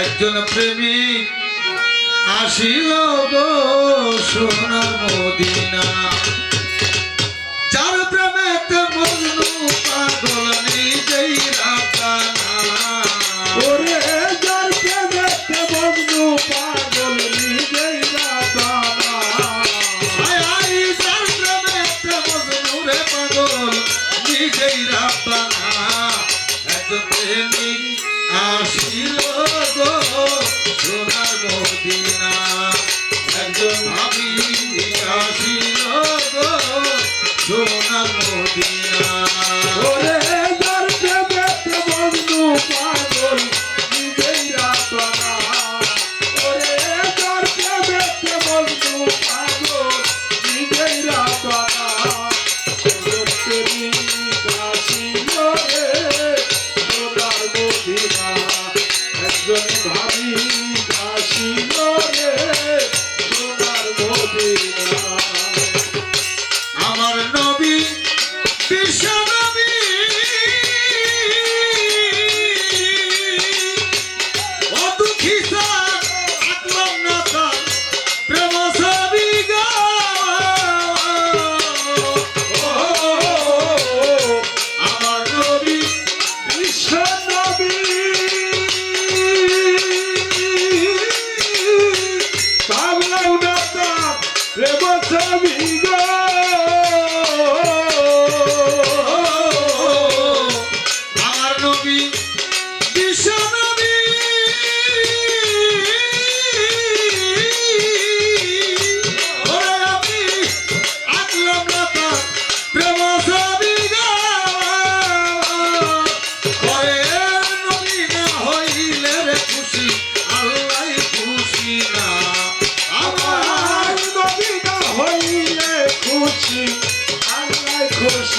একজন প্রেমিক আসিল গো সোনার মদিনা। যার প্রেমেতে মজনু পাগল নিজেই রাব্বানা সেই রাপানা এত প্রেমিক আসিল গো সোনার মদিনা। একজন আমি আসিল nossa amiga.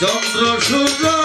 চন্দ্র সূর্য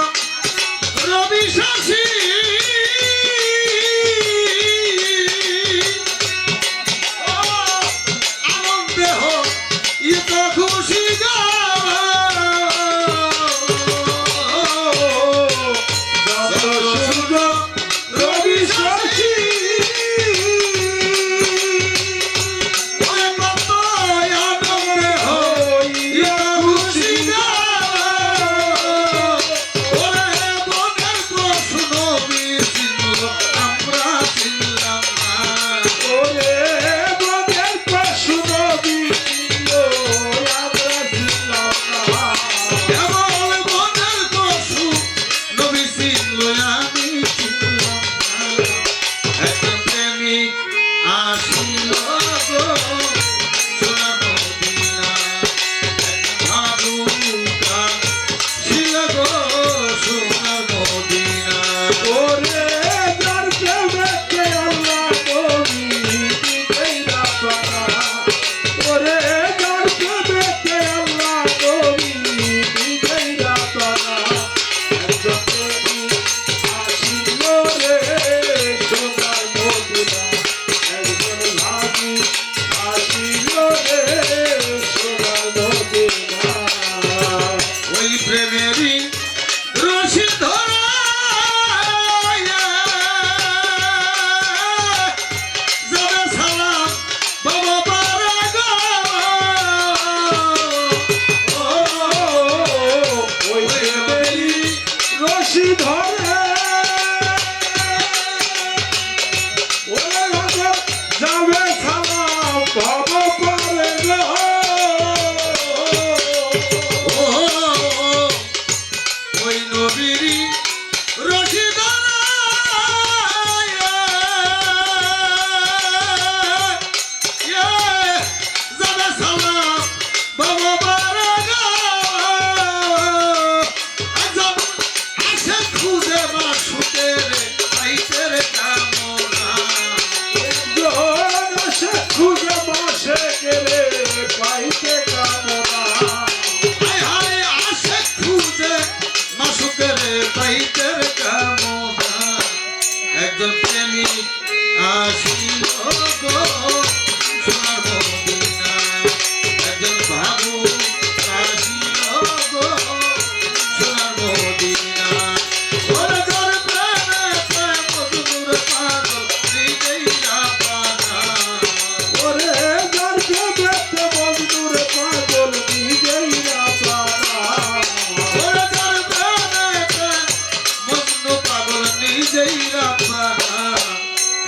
নিজেই রাখবানা।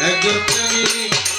একজন প্রেমিক